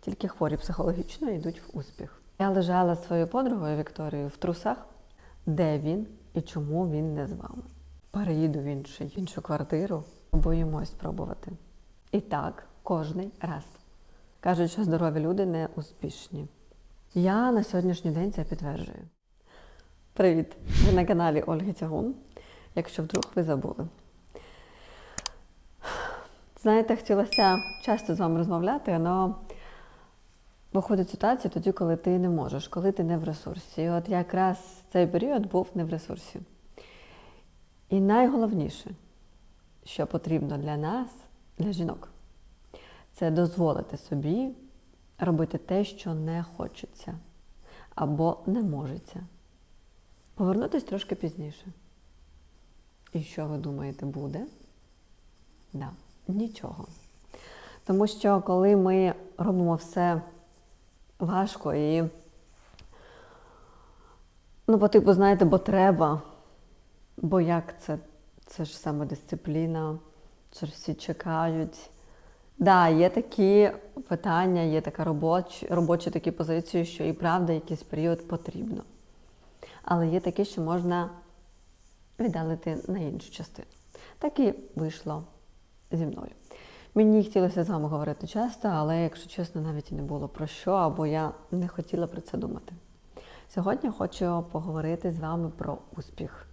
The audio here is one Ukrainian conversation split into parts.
тільки хворі психологічно йдуть в успіх. Я лежала зі своєю подругою Вікторією в трусах, де він і чому він не з вами. Переїду в інший, в іншу квартиру, боїмось спробувати. І так, кожний раз. Кажуть, що здорові люди не успішні. Я на сьогоднішній день це підтверджую. Привіт! Ви на каналі Ольги Тягун. Якщо вдруг ви забули. Знаєте, хотілося часто з вами розмовляти, але виходить ситуація тоді, коли ти не можеш, коли ти не в ресурсі. І от якраз цей період був не в ресурсі. І найголовніше, що потрібно для нас, для жінок, це дозволити собі робити те, що не хочеться або не можеться. Повернутись трошки пізніше. І що ви думаєте, буде? Да, нічого. Тому що коли ми робимо все важко і, ну, по типу, знаєте, бо треба, бо як це? Це ж самодисципліна, це ж всі чекають. Так, да, є такі питання, є така робочі, робочі такі позиції, що і правда якийсь період потрібно. Але є такі, що можна віддалити на іншу частину. Так і вийшло зі мною. Мені хотілося з вами говорити часто, але, якщо чесно, навіть і не було про що, або я не хотіла про це думати. Сьогодні хочу поговорити з вами про успіх.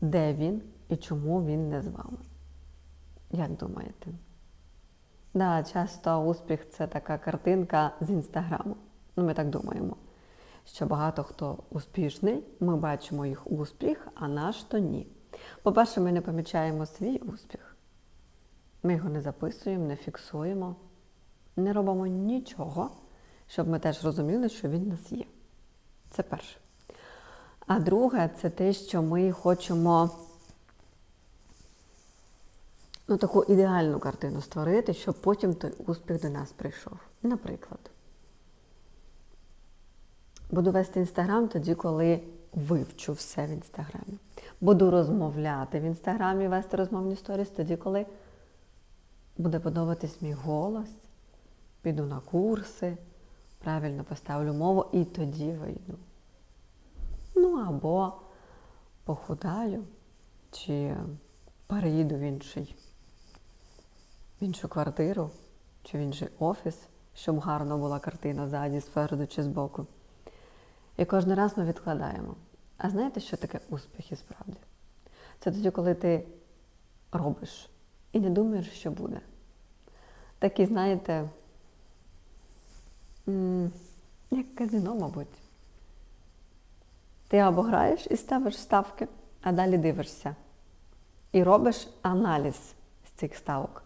Де він і чому він не з вами? Як думаєте? Да, часто успіх це така картинка з інстаграму. Ну, ми так думаємо. Що багато хто успішний, ми бачимо їх успіх, а наш то ні. По-перше, ми не помічаємо свій успіх. Ми його не записуємо, не фіксуємо, не робимо нічого, щоб ми теж розуміли, що він у нас є. Це перше. А друге, це те, що ми хочемо ну, таку ідеальну картину створити, щоб потім той успіх до нас прийшов. Наприклад, буду вести інстаграм тоді, коли вивчу все в інстаграмі. Буду розмовляти в інстаграмі, вести розмовні сторіс тоді, коли буде подобатись мій голос, піду на курси, правильно поставлю мову і тоді вийду. Ну або похудаю, чи переїду в інший, в іншу квартиру, чи в інший офіс, щоб гарно була картина ззаді, спереду чи збоку. І кожен раз ми відкладаємо. А знаєте, що таке успіх і справді? Це тоді, коли ти робиш і не думаєш, що буде. Такі, знаєте, як казино, мабуть. Ти або граєш і ставиш ставки, а далі дивишся. І робиш аналіз з цих ставок.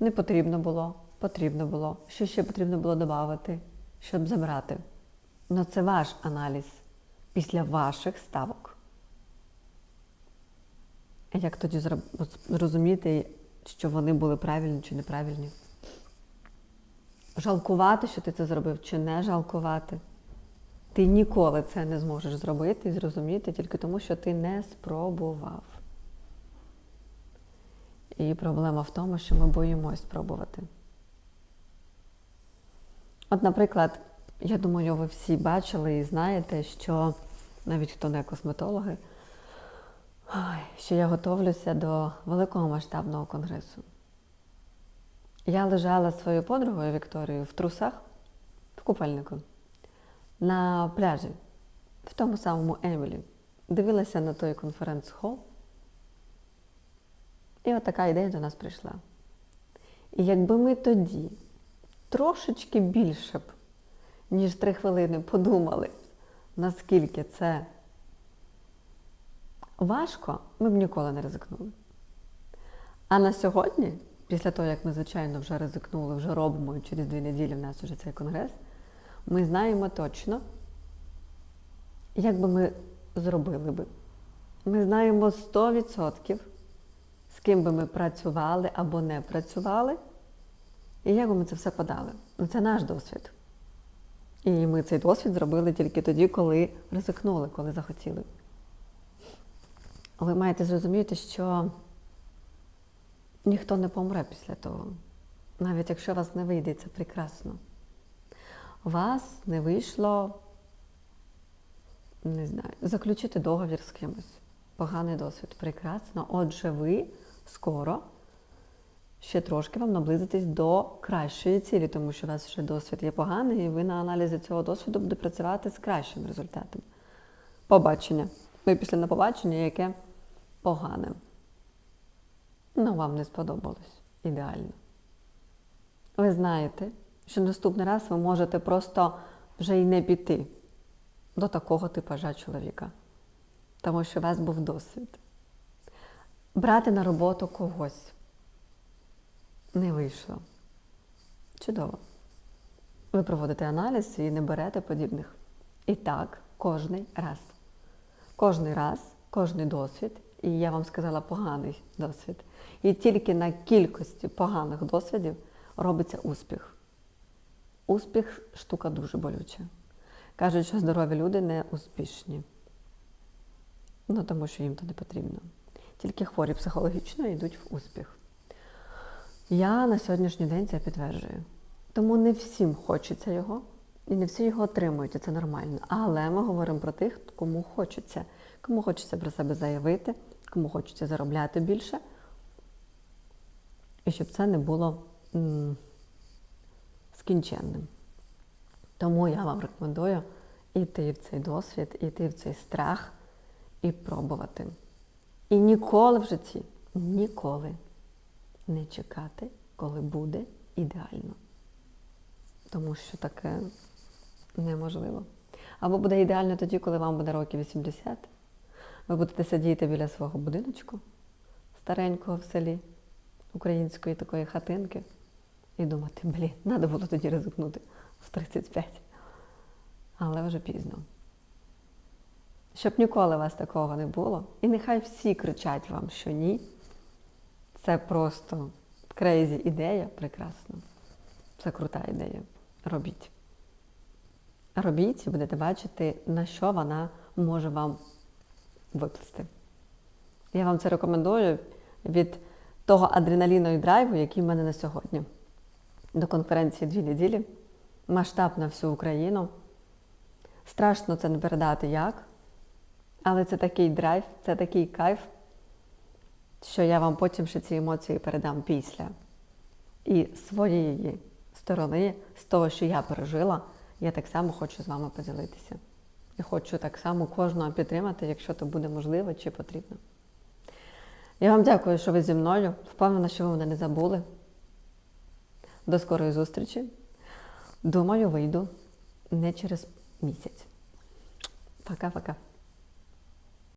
Не потрібно було, потрібно було. Що ще потрібно було додати, щоб забрати. Ну це ваш аналіз після ваших ставок. Як тоді зрозуміти, що вони були правильні чи неправильні? Жалкувати, що ти це зробив, чи не жалкувати? Ти ніколи це не зможеш зробити і зрозуміти тільки тому, що ти не спробував. І проблема в тому, що ми боїмось спробувати. От, наприклад, я думаю, ви всі бачили і знаєте, що навіть хто не косметологи, що я готовлюся до великого масштабного конгресу. Я лежала з своєю подругою Вікторією в трусах в купальнику на пляжі, в тому самому Емілі. Дивилася на той конференц-хол. І от така ідея до нас прийшла. І якби ми тоді трошечки більше б, ніж три хвилини подумали, наскільки це важко, ми б ніколи не ризикнули. А на сьогодні, після того, як ми, звичайно, вже ризикнули, вже робимо, і через дві неділі в нас вже цей конгрес, ми знаємо точно, як би ми зробили би. Ми знаємо 100%, з ким би ми працювали або не працювали, і як би ми це все подали. Ну, Це наш досвід. І ми цей досвід зробили тільки тоді, коли ризикнули, коли захотіли. Ви маєте зрозуміти, що ніхто не помре після того. Навіть якщо вас не вийде, це прекрасно. вас не вийшло, не знаю, заключити договір з кимось. Поганий досвід. Прекрасно. Отже, ви скоро ще трошки вам наблизитесь до кращої цілі, тому що у вас вже досвід є поганий, і ви на аналізі цього досвіду будете працювати з кращим результатом. Побачення. Ви пішли на побачення, яке погане. Ну, вам не сподобалось. Ідеально. Ви знаєте, що наступний раз ви можете просто вже й не піти до такого типажа чоловіка, тому що у вас був досвід. Брати на роботу когось не вийшло. Чудово. Ви проводите аналіз і не берете подібних. І так, кожний раз. Кожний раз, кожний досвід, і я вам сказала поганий досвід. І тільки на кількості поганих досвідів робиться успіх. Успіх штука дуже болюча. Кажуть, що здорові люди не успішні. Ну, тому що їм то не потрібно. Тільки хворі психологічно йдуть в успіх. Я на сьогоднішній день це підтверджую. Тому не всім хочеться його, і не всі його отримують, і це нормально. Але ми говоримо про тих, кому хочеться. Кому хочеться про себе заявити, кому хочеться заробляти більше. І щоб це не було м, скінченним. Тому я вам рекомендую йти в цей досвід, йти в цей страх і пробувати. І ніколи в житті, ніколи не чекати, коли буде ідеально. Тому що таке неможливо. Або буде ідеально тоді, коли вам буде років 80. Ви будете сидіти біля свого будиночку, старенького в селі, української такої хатинки, і думати, блін, треба було тоді ризикнути в 35. Але вже пізно. Щоб ніколи у вас такого не було. І нехай всі кричать вам, що ні. Це просто крейзі ідея, прекрасно. Це крута ідея. Робіть. Робіть будете бачити, на що вона може вам виплести. Я вам це рекомендую від того адреналіну і драйву, який в мене на сьогодні. До конференції дві неділі. Масштаб на всю Україну. Страшно це не передати як. Але це такий драйв, це такий кайф, що я вам потім ще ці емоції передам після. І своєї сторони, з того, що я пережила, я так само хочу з вами поділитися. І хочу так само кожного підтримати, якщо це буде можливо чи потрібно. Я вам дякую, що ви зі мною. Впевнена, що ви мене не забули. До скорої зустрічі. Думаю, вийду не через місяць. Пока-пока.